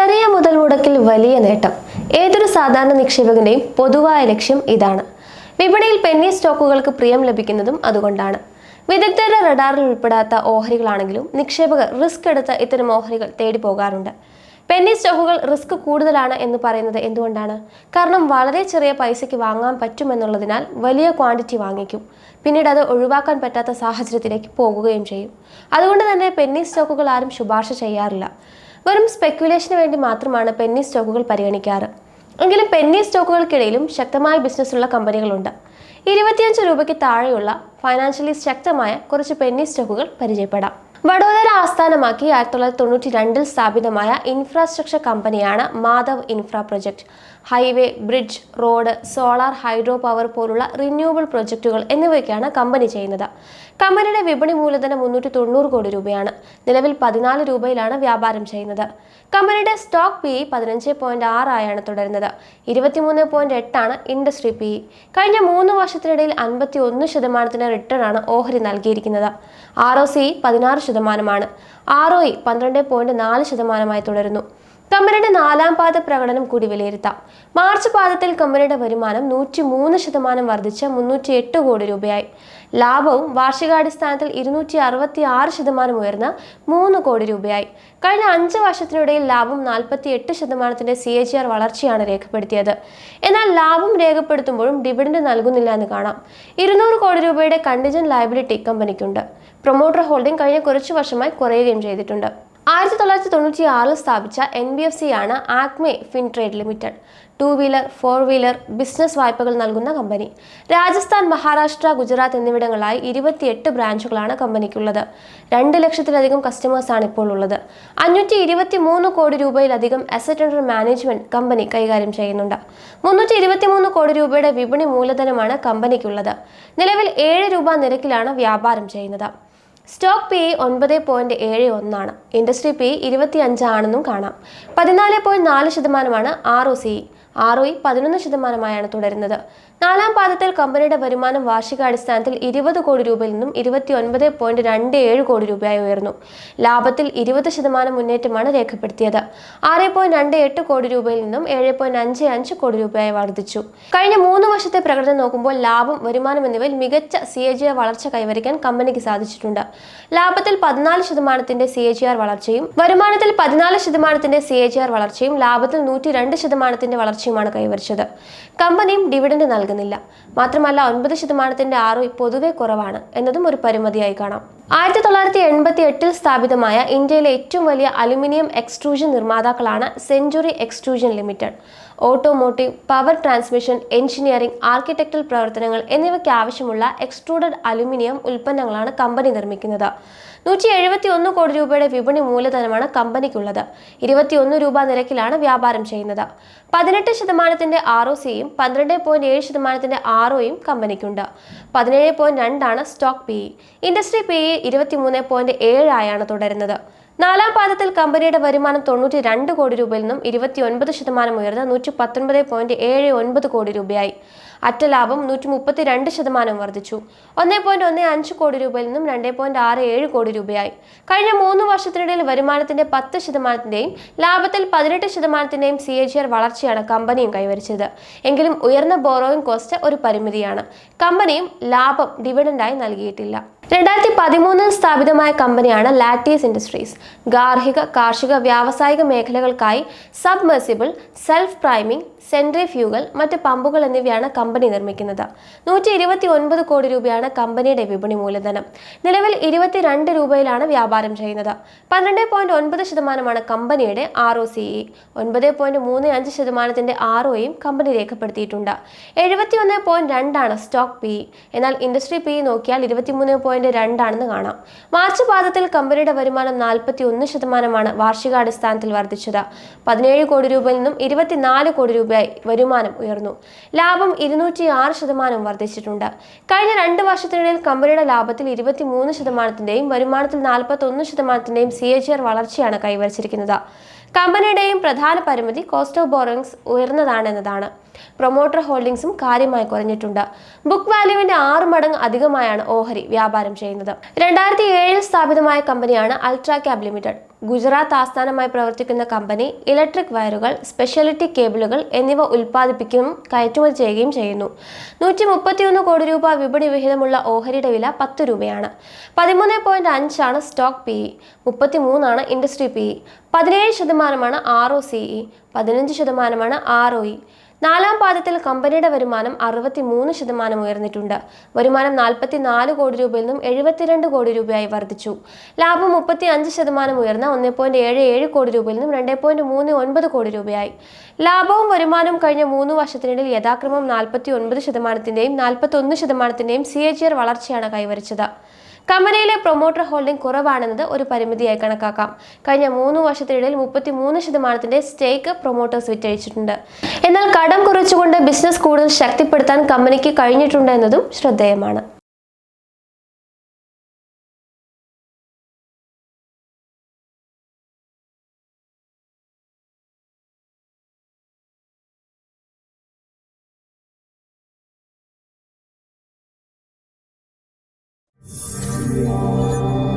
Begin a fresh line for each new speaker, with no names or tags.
ചെറിയ മുതൽ മുടക്കിൽ വലിയ നേട്ടം. ഏതൊരു സാധാരണ നിക്ഷേപകന്റെയും പൊതുവായ ലക്ഷ്യം ഇതാണ്. വിപണിയിൽ പെന്നി സ്റ്റോക്കുകൾക്ക് പ്രിയം ലഭിക്കുന്നതും അതുകൊണ്ടാണ്. വിദഗ്ധരുടെ റഡാറിൽ ഉൾപ്പെടാത്ത ഓഹരികളാണെങ്കിലും നിക്ഷേപകർ റിസ്ക് എടുത്ത് ഇത്തരം ഓഹരികൾ തേടി പോകാറുണ്ട്. പെന്നി സ്റ്റോക്കുകൾ റിസ്ക് കൂടുതലാണ് എന്ന് പറയുന്നത് എന്തുകൊണ്ടാണ്? കാരണം വളരെ ചെറിയ പൈസയ്ക്ക് വാങ്ങാൻ പറ്റുമെന്നുള്ളതിനാൽ വലിയ ക്വാണ്ടിറ്റി വാങ്ങിക്കും. പിന്നീട് അത് ഒഴിവാക്കാൻ പറ്റാത്ത സാഹചര്യത്തിലേക്ക് പോകുകയും ചെയ്യും. അതുകൊണ്ട് തന്നെ പെന്നി സ്റ്റോക്കുകൾ ആരും ശുപാർശ ചെയ്യാറില്ല. വെറും സ്പെക്കുലേഷന് വേണ്ടി മാത്രമാണ് പെന്നി സ്റ്റോക്കുകൾ പരിഗണിക്കാറ്. എങ്കിലും പെന്നി സ്റ്റോക്കുകൾക്കിടയിലും ശക്തമായ ബിസിനസ്സുള്ള കമ്പനികളുണ്ട് ഇരുപത്തിയഞ്ച് രൂപയ്ക്ക് താഴെയുള്ള ഫൈനാൻഷ്യലി ശക്തമായ കുറച്ച് പെന്നി സ്റ്റോക്കുകൾ പരിചയപ്പെടാം. വഡോദര ആസ്ഥാനമാക്കി ആയിരത്തി തൊള്ളായിരത്തി തൊണ്ണൂറ്റി രണ്ടിൽ സ്ഥാപിതമായ ഇൻഫ്രാസ്ട്രക്ചർ കമ്പനിയാണ് Madhav infra project highway bridge road solar hydro power പോലുള്ള റിന്യൂവബിൾ പ്രൊജക്റ്റുകൾ എന്നിവയൊക്കെയാണ് കമ്പനി ചെയ്യുന്നത്. കമ്പനിയുടെ വിപണി മൂലധനം മുന്നൂറ്റി തൊണ്ണൂറ് കോടി രൂപയാണ്. നിലവിൽ പതിനാല് രൂപയിലാണ് വ്യാപാരം ചെയ്യുന്നത്. കമ്പനിയുടെ സ്റ്റോക്ക് പി ഇ പതിനഞ്ച് പോയിന്റ് ആറായാണ് തുടരുന്നത്. ഇരുപത്തിമൂന്ന് പോയിന്റ് എട്ടാണ് ഇൻഡസ്ട്രി പി ഇ കഴിഞ്ഞ മൂന്ന് വർഷത്തിനിടയിൽ അൻപത്തി ഒന്ന് ശതമാനത്തിന് റിട്ടേൺ ആണ് ഓഹരി നൽകിയിരിക്കുന്നത്. ആർ ഒ സി പതിനാറ് ശതമാനമാണ്. ആർ ഒ ഇ പന്ത്രണ്ട് പോയിന്റ് നാല് ശതമാനമായി തുടരുന്നു. കമ്പനിയുടെ നാലാം പാദ പ്രകടനം കൂടി വിലയിരുത്താം. മാർച്ച് പാദത്തിൽ കമ്പനിയുടെ വരുമാനം നൂറ്റി മൂന്ന് ശതമാനം വർദ്ധിച്ച് മുന്നൂറ്റി എട്ട് കോടി രൂപയായി. ലാഭവും വാർഷികാടിസ്ഥാനത്തിൽ ഇരുന്നൂറ്റി അറുപത്തി ആറ് ശതമാനം ഉയർന്ന് മൂന്ന് കോടി രൂപയായി. കഴിഞ്ഞ അഞ്ച് വർഷത്തിനിടയിൽ ലാഭം നാൽപ്പത്തി എട്ട് ശതമാനത്തിന്റെ സി എ ജി ആർ വളർച്ചയാണ് രേഖപ്പെടുത്തിയത്. എന്നാൽ ലാഭം രേഖപ്പെടുത്തുമ്പോഴും ഡിവിഡൻഡ് നൽകുന്നില്ല എന്ന് കാണാം. ഇരുന്നൂറ് കോടി രൂപയുടെ കണ്ടിജൻ ലയബിലിറ്റി കമ്പനിക്കുണ്ട്. പ്രൊമോട്ടർ ഹോൾഡിംഗ് കഴിഞ്ഞ കുറച്ചു വർഷമായി കുറയുകയും ചെയ്തിട്ടുണ്ട്. ആയിരത്തി തൊള്ളായിരത്തി തൊണ്ണൂറ്റി ആറിൽ സ്ഥാപിച്ച എൻ ബി എഫ് സി ആണ് Acme Fintrade Limited. Two wheeler four wheeler business വായ്പകൾ നൽകുന്ന കമ്പനി. രാജസ്ഥാൻ മഹാരാഷ്ട്ര ഗുജറാത്ത് എന്നിവിടങ്ങളായി ഇരുപത്തിയെട്ട് ബ്രാഞ്ചുകളാണ് കമ്പനിക്കുള്ളത്. രണ്ട് ലക്ഷത്തിലധികം കസ്റ്റമേഴ്സാണ് ഇപ്പോൾ ഉള്ളത് അഞ്ഞൂറ്റി ഇരുപത്തി മൂന്ന് കോടി രൂപയിലധികം അസറ്റ് അണ്ടർ മാനേജ്മെന്റ് കമ്പനി കൈകാര്യം ചെയ്യുന്നുണ്ട്. മുന്നൂറ്റി ഇരുപത്തി മൂന്ന് കോടി രൂപയുടെ വിപണി മൂലധനമാണ് കമ്പനിക്കുള്ളത്. നിലവിൽ ഏഴ് രൂപ നിരക്കിലാണ് വ്യാപാരം ചെയ്യുന്നത്. സ്റ്റോക്ക് പി ഇ ഒൻപത് പോയിന്റ് ഏഴ് ഒന്നാണ്. ഇൻഡസ്ട്രി പി ഇരുപത്തി അഞ്ചാണെന്നും കാണാം. പതിനാല് പോയിന്റ് നാല് ശതമാനമാണ് ആർ ഒ സി. ആർ പതിനൊന്ന് ശതമാനമായാണ് തുടരുന്നത്. നാലാം പാദത്തിൽ കമ്പനിയുടെ വരുമാനം വാർഷികാടിസ്ഥാനത്തിൽ ഇരുപത് കോടി രൂപയിൽ നിന്നും ഇരുപത്തി ഒൻപത് പോയിന്റ് രണ്ട് ഏഴ് കോടി രൂപയായി ഉയർന്നു. ലാഭത്തിൽ ഇരുപത് ശതമാനം മുന്നേറ്റമാണ് രേഖപ്പെടുത്തിയത്. ആറ് പോയിന്റ് രണ്ട് എട്ട് കോടി രൂപയിൽ നിന്നും ഏഴ് പോയിന്റ് അഞ്ച് അഞ്ച് കോടി രൂപയായി വർദ്ധിച്ചു. കഴിഞ്ഞ മൂന്ന് വർഷത്തെ പ്രകടനം നോക്കുമ്പോൾ ലാഭം വരുമാനം എന്നിവയിൽ മികച്ച സി എ ജി ആർ വളർച്ച കൈവരിക്കാൻ കമ്പനിക്ക് സാധിച്ചിട്ടുണ്ട്. ലാഭത്തിൽ പതിനാല് ശതമാനത്തിന്റെ സി എ ജി ആർ വളർച്ചയും വരുമാനത്തിൽ പതിനാല് ശതമാനത്തിന്റെ സി എ ജി ആർ വളർച്ചയും ലാഭത്തിൽ നൂറ്റി രണ്ട് ശതമാനത്തിന്റെ വളർച്ചയുമാണ് കൈവരിച്ചത്. കമ്പനിയും ഡിവിഡൻഡ് നൽകുന്നില്ല. മാത്രമല്ല ഒൻപത് ശതമാനത്തിന്റെ ആർ പൊതുവെ കുറവാണ് എന്നതും ഒരു പരിമിതിയായി കാണാം. ആയിരത്തി തൊള്ളായിരത്തി എൺപത്തി എട്ടിൽ സ്ഥാപിതമായ ഇന്ത്യയിലെ ഏറ്റവും വലിയ aluminium extrusion നിർമ്മാതാക്കളാണ് Century Extrusion Limited. Automotive power transmission engineering architectural പ്രവർത്തനങ്ങൾ എന്നിവയ്ക്ക് ആവശ്യമുള്ള എക്സ്ട്രൂഡഡ് അലുമിനിയം ഉൽപ്പന്നങ്ങളാണ് കമ്പനി നിർമ്മിക്കുന്നത്. നൂറ്റി എഴുപത്തി ഒന്ന് കോടി രൂപയുടെ വിപണി മൂലധനമാണ് കമ്പനിക്കുള്ളത്. ഇരുപത്തിയൊന്ന് രൂപ നിരക്കിലാണ് വ്യാപാരം ചെയ്യുന്നത്. പതിനെട്ട് ശതമാനത്തിന്റെ ആർ ഒ സിയും പന്ത്രണ്ട് പോയിന്റ് ഏഴ് ശതമാനത്തിന്റെ ആർ ഒയും കമ്പനിക്കുണ്ട്. പതിനേഴ് പോയിന്റ് രണ്ടാണ് stock P E. Industry P E ഇരുപത്തിമൂന്ന് പോയിന്റ് ഏഴായാണ് തുടരുന്നത്. നാലാം പാദത്തിൽ കമ്പനിയുടെ വരുമാനം തൊണ്ണൂറ്റി രണ്ട് കോടി രൂപയിൽ നിന്നും ഇരുപത്തി ഒൻപത് ശതമാനം ഉയർന്ന് നൂറ്റി പത്തൊൻപത് പോയിന്റ് ഏഴ് ഒൻപത് കോടി രൂപയായി. അറ്റ ലാഭം നൂറ്റി മുപ്പത്തി രണ്ട് ശതമാനം വർദ്ധിച്ചു. ഒന്ന് പോയിന്റ് ഒന്ന് അഞ്ച് കോടി രൂപയിൽ നിന്നും രണ്ട് പോയിന്റ് ആറ് ഏഴ് കോടി രൂപയായി. കഴിഞ്ഞ മൂന്ന് വർഷത്തിനിടയിൽ വരുമാനത്തിന്റെ പത്ത് ശതമാനത്തിന്റെയും ലാഭത്തിൽ പതിനെട്ട് ശതമാനത്തിന്റെയും സി എ ജി ആർ വളർച്ചയാണ് കമ്പനിയും കൈവരിച്ചത്. എങ്കിലും ഉയർന്ന ബോറോയിങ് കോസ്റ്റ് ഒരു പരിമിതിയാണ്. കമ്പനിയും ലാഭം ഡിവിഡൻഡായി നൽകിയിട്ടില്ല. രണ്ടായിരത്തി പതിമൂന്നിൽ സ്ഥാപിതമായ കമ്പനിയാണ് ലാറ്റീസ് ഇൻഡസ്ട്രീസ്. ഗാർഹിക കാർഷിക വ്യാവസായിക മേഖലകൾക്കായി സബ്മെർസിബിൾ സെൽഫ് പ്രൈമിംഗ് സെൻട്രിഫ്യൂഗൽ മറ്റ് പമ്പുകൾ എന്നിവയാണ് കമ്പനി നിർമ്മിക്കുന്നത്. നൂറ്റി ഇരുപത്തി ഒൻപത് കോടി രൂപയാണ് കമ്പനിയുടെ വിപണി മൂലധനം. നിലവിൽ ഇരുപത്തിരണ്ട് രൂപയിലാണ് വ്യാപാരം ചെയ്യുന്നത്. പന്ത്രണ്ട് പോയിന്റ് ഒൻപത് ശതമാനമാണ് കമ്പനിയുടെ ആർ ഒ സി ഇ. ഒൻപത് പോയിന്റ് മൂന്ന് അഞ്ച് ശതമാനത്തിന്റെ ആർ ഒയും കമ്പനി രേഖപ്പെടുത്തിയിട്ടുണ്ട്. എഴുപത്തി ഒന്ന് പോയിന്റ് രണ്ടാണ് സ്റ്റോക്ക് പി എന്നാൽ ഇൻഡസ്ട്രി പി നോക്കിയാൽ ഇരുപത്തിമൂന്ന് പോയിന്റ് രണ്ടാണെന്ന് കാണാം. മാർച്ച് പാദത്തിൽ കമ്പനിയുടെ വരുമാനം നാൽപ്പത്തി ഒന്ന് ശതമാനമാണ് വാർഷികാടിസ്ഥാനത്തിൽ വർദ്ധിച്ചത്. പതിനേഴ് കോടി രൂപയിൽ നിന്നും ഇരുപത്തിനാല് കോടി രൂപയായി വരുമാനം ഉയർന്നു. ലാഭം ഇരുന്നൂറ്റി ആറ് ശതമാനം വർദ്ധിച്ചിട്ടുണ്ട്. കഴിഞ്ഞ രണ്ട് വർഷത്തിനിടയിൽ കമ്പനിയുടെ ലാഭത്തിൽ ഇരുപത്തി മൂന്ന് ശതമാനത്തിന്റെയും വരുമാനത്തിൽ നാൽപ്പത്തി ഒന്ന് ശതമാനത്തിന്റെയും സി എച്ച് ആർ വളർച്ചയാണ് കൈവരിച്ചിരിക്കുന്നത്. കമ്പനിയുടെയും പ്രധാന പരിമിതി കോസ്റ്റ് ഓഫ് ബോറോയിങ്സ് ഉയർന്നതാണെന്നതാണ്. പ്രൊമോട്ടർ ഹോൾഡിംഗ്സും കാര്യമായി കുറഞ്ഞിട്ടുണ്ട്. ബുക്ക് വാല്യൂവിന്റെ ആറ് മടങ്ങ് അധികമായാണ് ഓഹരി വ്യാപാരം ചെയ്യുന്നത്. രണ്ടായിരത്തി ഏഴിൽ സ്ഥാപിതമായ കമ്പനിയാണ് അൾട്രാ ക്യാബ് ലിമിറ്റഡ്. ഗുജറാത്ത് ആസ്ഥാനമായി പ്രവർത്തിക്കുന്ന കമ്പനി ഇലക്ട്രിക് വയറുകൾ സ്പെഷ്യാലിറ്റി കേബിളുകൾ എന്നിവ ഉൽപ്പാദിപ്പിക്കുകയും കയറ്റുമതി ചെയ്യുകയും ചെയ്യുന്നു. നൂറ്റി മുപ്പത്തിയൊന്ന് കോടി രൂപ വിപണി വിഹിതമുള്ള ഓഹരിയുടെ വില പത്ത് രൂപയാണ്. പതിമൂന്ന് പോയിന്റ് അഞ്ചാണ് സ്റ്റോക്ക് പി ഇ. മുപ്പത്തി മൂന്നാണ് ഇൻഡസ്ട്രി പി ഇ. പതിനേഴ് ശതമാനമാണ് ആർ ഒ സി ഇ. പതിനഞ്ച് ശതമാനമാണ് ആർ ഒ ഇ. നാലാം പാദത്തിൽ കമ്പനിയുടെ വരുമാനം അറുപത്തി മൂന്ന് ശതമാനം ഉയർന്നിട്ടുണ്ട്. വരുമാനം നാൽപ്പത്തി നാല് കോടി രൂപയിൽ നിന്നും എഴുപത്തിരണ്ട് കോടി രൂപയായി വർദ്ധിച്ചു. ലാഭം മുപ്പത്തി അഞ്ച് ശതമാനം ഉയർന്ന ഒന്ന് പോയിന്റ് ഏഴ് ഏഴ് കോടി രൂപയിൽ നിന്നും രണ്ട് പോയിന്റ് മൂന്ന് ഒൻപത് കോടി രൂപയായി. ലാഭവും വരുമാനവും കഴിഞ്ഞ മൂന്ന് വർഷത്തിനിടയിൽ യഥാക്രമം നാൽപ്പത്തി ഒൻപത് ശതമാനത്തിന്റെയും നാൽപ്പത്തി ഒന്ന് ശതമാനത്തിന്റെയും സി എച്ച് ആർ വളർച്ചയാണ് കൈവരിച്ചത്. കമ്പനിയിലെ പ്രൊമോട്ടർ ഹോൾഡിംഗ് കുറവാണെന്നത് ഒരു പരിമിതിയായി കണക്കാക്കാം. കഴിഞ്ഞ മൂന്ന് വർഷത്തിനിടയിൽ മുപ്പത്തി മൂന്ന് ശതമാനത്തിന്റെ സ്റ്റേക്ക് പ്രൊമോട്ടേഴ്സ് വിറ്റഴിച്ചിട്ടുണ്ട്. എന്നാൽ കടം കുറച്ചുകൊണ്ട് ബിസിനസ് കൂടുതൽ ശക്തിപ്പെടുത്താൻ കമ്പനിക്ക് കഴിഞ്ഞിട്ടുണ്ട് എന്നതും ശ്രദ്ധേയമാണ്. Senhor.